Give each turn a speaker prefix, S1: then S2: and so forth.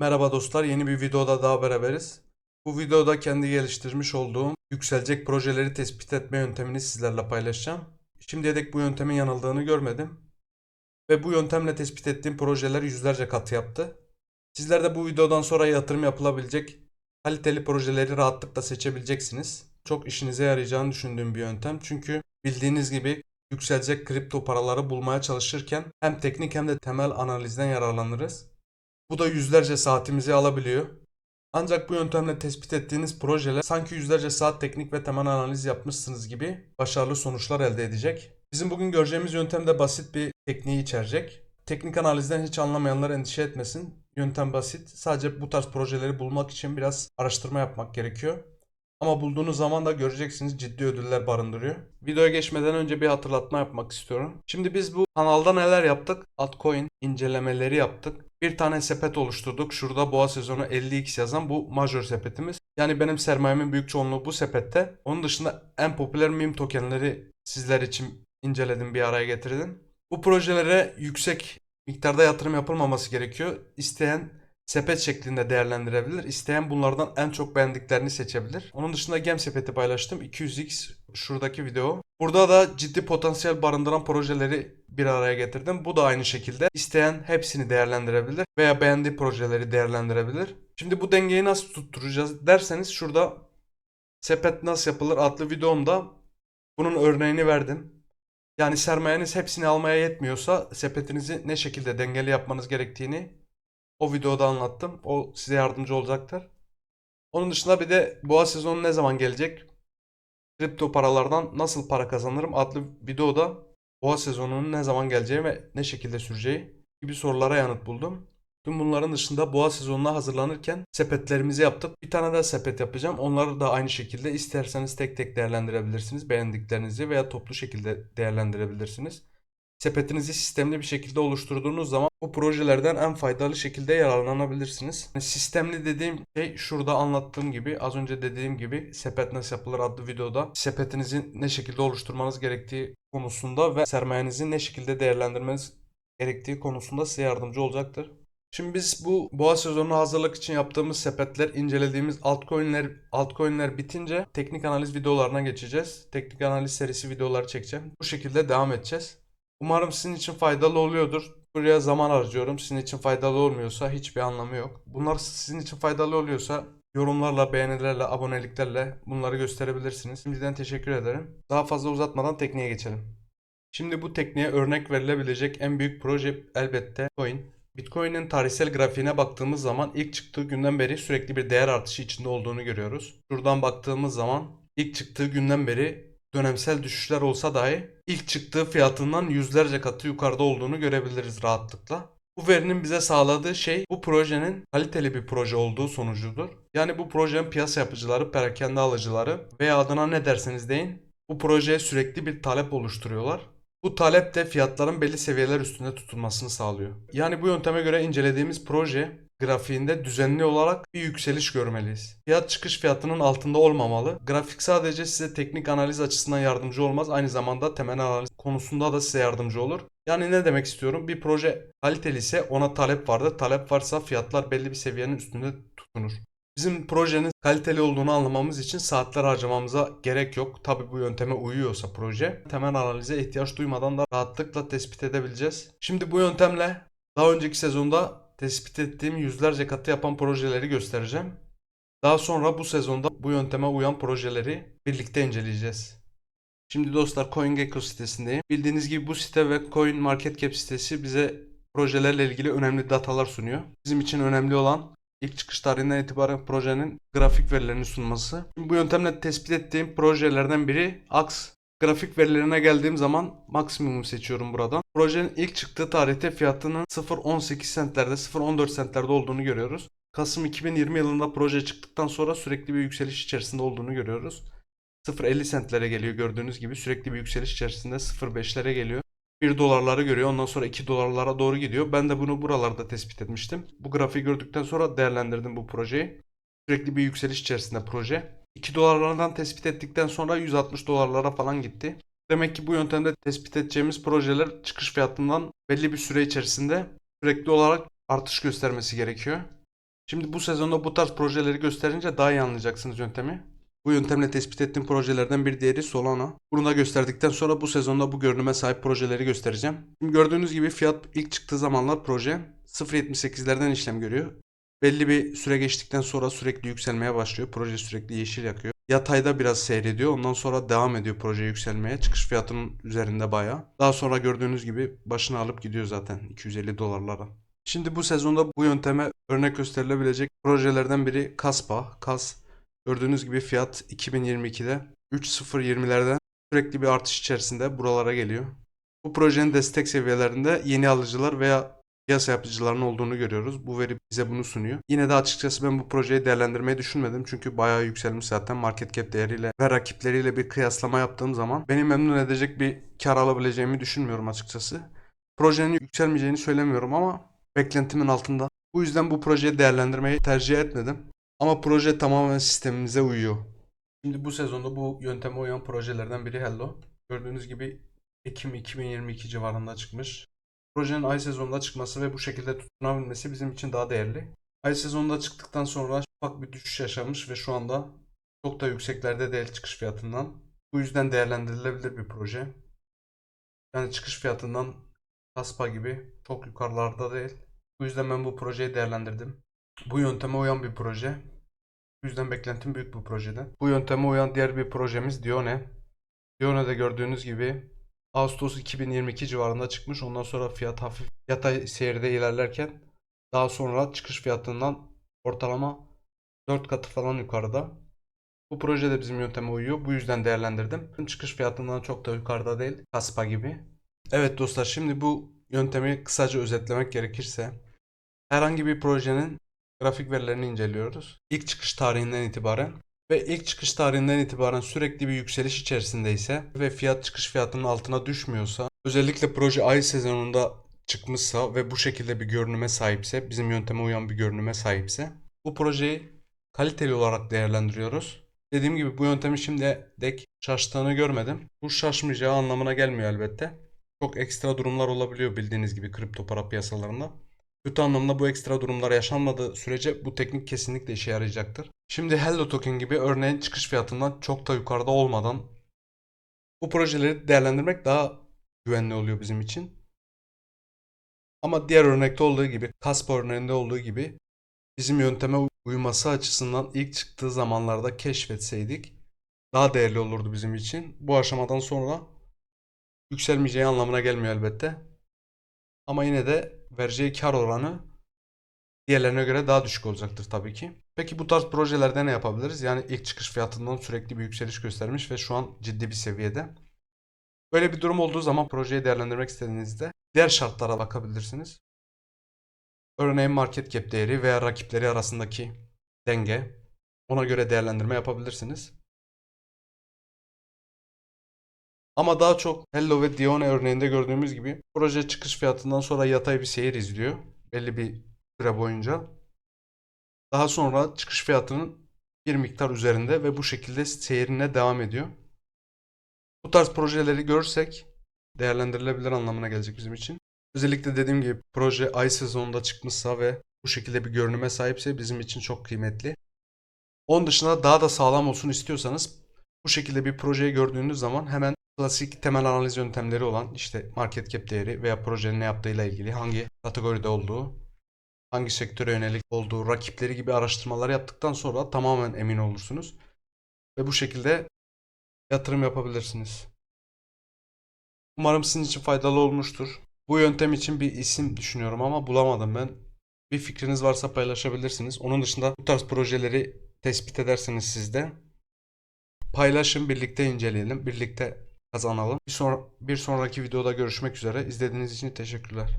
S1: Merhaba dostlar, yeni bir videoda daha beraberiz. Bu videoda kendi geliştirmiş olduğum yükselecek projeleri tespit etme yöntemini sizlerle paylaşacağım. Şimdiye dek bu yöntemin yanıldığını görmedim. Ve bu yöntemle tespit ettiğim projeler yüzlerce kat yaptı. Sizler de bu videodan sonra yatırım yapılabilecek kaliteli projeleri rahatlıkla seçebileceksiniz. Çok işinize yarayacağını düşündüğüm bir yöntem. Çünkü bildiğiniz gibi yükselecek kripto paraları bulmaya çalışırken hem teknik hem de temel analizden yararlanırız. Bu da yüzlerce saatimizi alabiliyor. Ancak bu yöntemle tespit ettiğiniz projeler sanki yüzlerce saat teknik ve temel analiz yapmışsınız gibi başarılı sonuçlar elde edecek. Bizim bugün göreceğimiz yöntem de basit bir tekniği içerecek. Teknik analizden hiç anlamayanlar endişe etmesin. Yöntem basit. Sadece bu tarz projeleri bulmak için biraz araştırma yapmak gerekiyor. Ama bulduğunuz zaman da göreceksiniz ciddi ödüller barındırıyor. Videoya geçmeden önce bir hatırlatma yapmak istiyorum. Şimdi biz bu kanalda neler yaptık? Altcoin incelemeleri yaptık. Bir tane sepet oluşturduk. Şurada boğa sezonu 50x yazan bu major sepetimiz. Yani benim sermayemin büyük çoğunluğu bu sepette. Onun dışında en popüler meme tokenleri sizler için inceledim bir araya getirdim. Bu projelere yüksek miktarda yatırım yapılmaması gerekiyor. İsteyen sepet şeklinde değerlendirebilir. İsteyen bunlardan en çok beğendiklerini seçebilir. Onun dışında gem sepeti paylaştım. 200x şuradaki video. Burada da ciddi potansiyel barındıran projeleri bir araya getirdim. Bu da aynı şekilde isteyen hepsini değerlendirebilir veya beğendiği projeleri değerlendirebilir. Şimdi bu dengeyi nasıl tutturacağız derseniz şurada sepet nasıl yapılır adlı videomda bunun örneğini verdim. Yani sermayeniz hepsini almaya yetmiyorsa sepetinizi ne şekilde dengeli yapmanız gerektiğini o videoda anlattım. O size yardımcı olacaktır. Onun dışında bir de boğa sezonu ne zaman gelecek? Kripto paralardan nasıl para kazanırım adlı videoda boğa sezonunun ne zaman geleceği ve ne şekilde süreceği gibi sorulara yanıt buldum. Tüm bunların dışında boğa sezonuna hazırlanırken sepetlerimizi yaptık. Bir tane daha sepet yapacağım. Onları da aynı şekilde isterseniz tek tek değerlendirebilirsiniz. Beğendiklerinizi veya toplu şekilde değerlendirebilirsiniz. Sepetinizi sistemli bir şekilde oluşturduğunuz zaman bu projelerden en faydalı şekilde yararlanabilirsiniz. Yani sistemli dediğim şey şurada anlattığım gibi az önce dediğim gibi sepet nasıl yapılır adlı videoda sepetinizi ne şekilde oluşturmanız gerektiği konusunda ve sermayenizi ne şekilde değerlendirmeniz gerektiği konusunda size yardımcı olacaktır. Şimdi biz bu boğa sezonuna hazırlık için yaptığımız sepetler, incelediğimiz altcoin'ler, altcoin'ler bitince teknik analiz videolarına geçeceğiz. Teknik analiz serisi videoları çekeceğim. Bu şekilde devam edeceğiz. Umarım sizin için faydalı oluyordur. Buraya zaman harcıyorum. Sizin için faydalı olmuyorsa hiçbir anlamı yok. Bunlar sizin için faydalı oluyorsa yorumlarla, beğenilerle, aboneliklerle bunları gösterebilirsiniz. Şimdiden teşekkür ederim. Daha fazla uzatmadan tekniğe geçelim. Şimdi bu tekniğe örnek verilebilecek en büyük proje elbette Bitcoin. Bitcoin'in tarihsel grafiğine baktığımız zaman ilk çıktığı günden beri sürekli bir değer artışı içinde olduğunu görüyoruz. Şuradan baktığımız zaman ilk çıktığı günden beri dönemsel düşüşler olsa dahi ilk çıktığı fiyatından yüzlerce katı yukarıda olduğunu görebiliriz rahatlıkla. Bu verinin bize sağladığı şey bu projenin kaliteli bir proje olduğu sonucudur. Yani bu projenin piyasa yapıcıları, perakende alıcıları veya adına ne derseniz deyin bu projeye sürekli bir talep oluşturuyorlar. Bu talep de fiyatların belli seviyeler üstünde tutulmasını sağlıyor. Yani bu yönteme göre incelediğimiz proje grafiğinde düzenli olarak bir yükseliş görmeliyiz. Fiyat çıkış fiyatının altında olmamalı. Grafik sadece size teknik analiz açısından yardımcı olmaz. Aynı zamanda temel analiz konusunda da size yardımcı olur. Yani ne demek istiyorum? Bir proje kaliteli ise ona talep vardır. Talep varsa fiyatlar belli bir seviyenin üstünde tutunur. Bizim projenin kaliteli olduğunu anlamamız için saatler harcamamıza gerek yok. Tabi bu yönteme uyuyorsa proje. Temel analize ihtiyaç duymadan da rahatlıkla tespit edebileceğiz. Şimdi bu yöntemle daha önceki sezonda tespit ettiğim yüzlerce katı yapan projeleri göstereceğim. Daha sonra bu sezonda bu yönteme uyan projeleri birlikte inceleyeceğiz. Şimdi dostlar CoinGecko sitesindeyim. Bildiğiniz gibi bu site ve CoinMarketCap sitesi bize projelerle ilgili önemli datalar sunuyor. Bizim için önemli olan ilk çıkış tarihinden itibaren projenin grafik verilerini sunması. Şimdi bu yöntemle tespit ettiğim projelerden biri Ax. Grafik verilerine geldiğim zaman maksimum seçiyorum buradan. Projenin ilk çıktığı tarihte fiyatının 0.18 centlerde 0.14 centlerde olduğunu görüyoruz. Kasım 2020 yılında proje çıktıktan sonra sürekli bir yükseliş içerisinde olduğunu görüyoruz. 0.50 centlere geliyor gördüğünüz gibi sürekli bir yükseliş içerisinde 0.5'lere geliyor. 1 dolarları görüyor ondan sonra 2 dolarlara doğru gidiyor. Ben de bunu buralarda tespit etmiştim. Bu grafiği gördükten sonra değerlendirdim bu projeyi. Sürekli bir yükseliş içerisinde proje. 2 dolarlardan tespit ettikten sonra 160 dolarlara falan gitti. Demek ki bu yöntemde tespit edeceğimiz projeler çıkış fiyatından belli bir süre içerisinde sürekli olarak artış göstermesi gerekiyor. Şimdi bu sezonda bu tarz projeleri gösterince daha iyi anlayacaksınız yöntemi. Bu yöntemle tespit ettiğim projelerden bir diğeri Solana. Bunu da gösterdikten sonra bu sezonda bu görünüme sahip projeleri göstereceğim. Şimdi gördüğünüz gibi fiyat ilk çıktığı zamanlar proje 0.78'lerden işlem görüyor. Belli bir süre geçtikten sonra sürekli yükselmeye başlıyor. Proje sürekli yeşil yakıyor. Yatayda biraz seyrediyor. Ondan sonra devam ediyor proje yükselmeye. Çıkış fiyatının üzerinde bayağı. Daha sonra gördüğünüz gibi başını alıp gidiyor zaten 250 dolarlara. Şimdi bu sezonda bu yönteme örnek gösterilebilecek projelerden biri Kaspa. Kas gördüğünüz gibi fiyat 2022'de 3.020'lerden sürekli bir artış içerisinde buralara geliyor. Bu projenin destek seviyelerinde yeni alıcılar veya piyasa yapıcılarının olduğunu görüyoruz. Bu veri bize bunu sunuyor. Yine de açıkçası ben bu projeyi değerlendirmeyi düşünmedim. Çünkü bayağı yükselmiş zaten market cap değeriyle ve rakipleriyle bir kıyaslama yaptığım zaman beni memnun edecek bir kar alabileceğimi düşünmüyorum açıkçası. Projenin yükselmeyeceğini söylemiyorum ama beklentimin altında. Bu yüzden bu projeyi değerlendirmeyi tercih etmedim. Ama proje tamamen sistemimize uyuyor. Şimdi bu sezonda bu yönteme uyan projelerden biri Hello. Gördüğünüz gibi Ekim 2022 civarında çıkmış. Projenin ay sezonunda çıkması ve bu şekilde tutunabilmesi bizim için daha değerli. Ay sezonunda çıktıktan sonra ufak bir düşüş yaşamış ve şu anda çok da yükseklerde değil çıkış fiyatından. Bu yüzden değerlendirilebilir bir proje. Yani çıkış fiyatından Kaspa gibi çok yukarılarda değil. Bu yüzden ben bu projeyi değerlendirdim. Bu yönteme uyan bir proje. Bu yüzden beklentim büyük bu projeden. Bu yönteme uyan diğer bir projemiz Dione. Dione'de gördüğünüz gibi Ağustos 2022 civarında çıkmış. Ondan sonra fiyat hafif yatay seyirde ilerlerken daha sonra çıkış fiyatından ortalama 4 katı falan yukarıda. Bu proje de bizim yönteme uyuyor. Bu yüzden değerlendirdim. Çıkış fiyatından çok da yukarıda değil. Kaspa gibi. Evet dostlar şimdi bu yöntemi kısaca özetlemek gerekirse herhangi bir projenin grafik verilerini inceliyoruz. İlk çıkış tarihinden itibaren ve ilk çıkış tarihinden itibaren sürekli bir yükseliş içerisindeyse ve fiyat çıkış fiyatının altına düşmüyorsa özellikle proje ay sezonunda çıkmışsa ve bu şekilde bir görünüme sahipse bizim yönteme uyan bir görünüme sahipse bu projeyi kaliteli olarak değerlendiriyoruz. Dediğim gibi bu yöntemi şimdi dek şaştığını görmedim. Bu şaşmayacağı anlamına gelmiyor elbette. Çok ekstra durumlar olabiliyor bildiğiniz gibi kripto para piyasalarında. Kötü anlamda bu ekstra durumlar yaşanmadığı sürece bu teknik kesinlikle işe yarayacaktır. Şimdi Hello Token gibi örneğin çıkış fiyatından çok da yukarıda olmadan bu projeleri değerlendirmek daha güvenli oluyor bizim için. Ama diğer örnekte olduğu gibi, Kaspa örneğinde olduğu gibi bizim yönteme uyması açısından ilk çıktığı zamanlarda keşfetseydik daha değerli olurdu bizim için. Bu aşamadan sonra yükselmeyeceği anlamına gelmiyor elbette. Ama yine de vereceği kar oranı diğerlerine göre daha düşük olacaktır tabii ki. Peki bu tarz projelerde ne yapabiliriz? Yani ilk çıkış fiyatından sürekli bir yükseliş göstermiş ve şu an ciddi bir seviyede. Böyle bir durum olduğu zaman projeyi değerlendirmek istediğinizde diğer şartlara bakabilirsiniz. Örneğin market cap değeri veya rakipleri arasındaki denge. Ona göre değerlendirme yapabilirsiniz. Ama daha çok Hello ve Dione örneğinde gördüğümüz gibi proje çıkış fiyatından sonra yatay bir seyir izliyor. Belli bir süre boyunca. Daha sonra çıkış fiyatının bir miktar üzerinde ve bu şekilde seyrine devam ediyor. Bu tarz projeleri görürsek değerlendirilebilir anlamına gelecek bizim için. Özellikle dediğim gibi proje ay sezonunda çıkmışsa ve bu şekilde bir görünüme sahipse bizim için çok kıymetli. Onun dışında daha da sağlam olsun istiyorsanız bu şekilde bir projeyi gördüğünüz zaman hemen klasik temel analiz yöntemleri olan işte market cap değeri veya projenin ne yaptığıyla ilgili hangi kategoride olduğu, hangi sektöre yönelik olduğu, rakipleri gibi araştırmalar yaptıktan sonra tamamen emin olursunuz. Ve bu şekilde yatırım yapabilirsiniz. Umarım sizin için faydalı olmuştur. Bu yöntem için bir isim düşünüyorum ama bulamadım ben. Bir fikriniz varsa paylaşabilirsiniz. Onun dışında bu tarz projeleri tespit ederseniz siz de paylaşın, birlikte inceleyelim, birlikte kazanalım. Bir, sonra, bir sonraki videoda görüşmek üzere. İzlediğiniz için teşekkürler.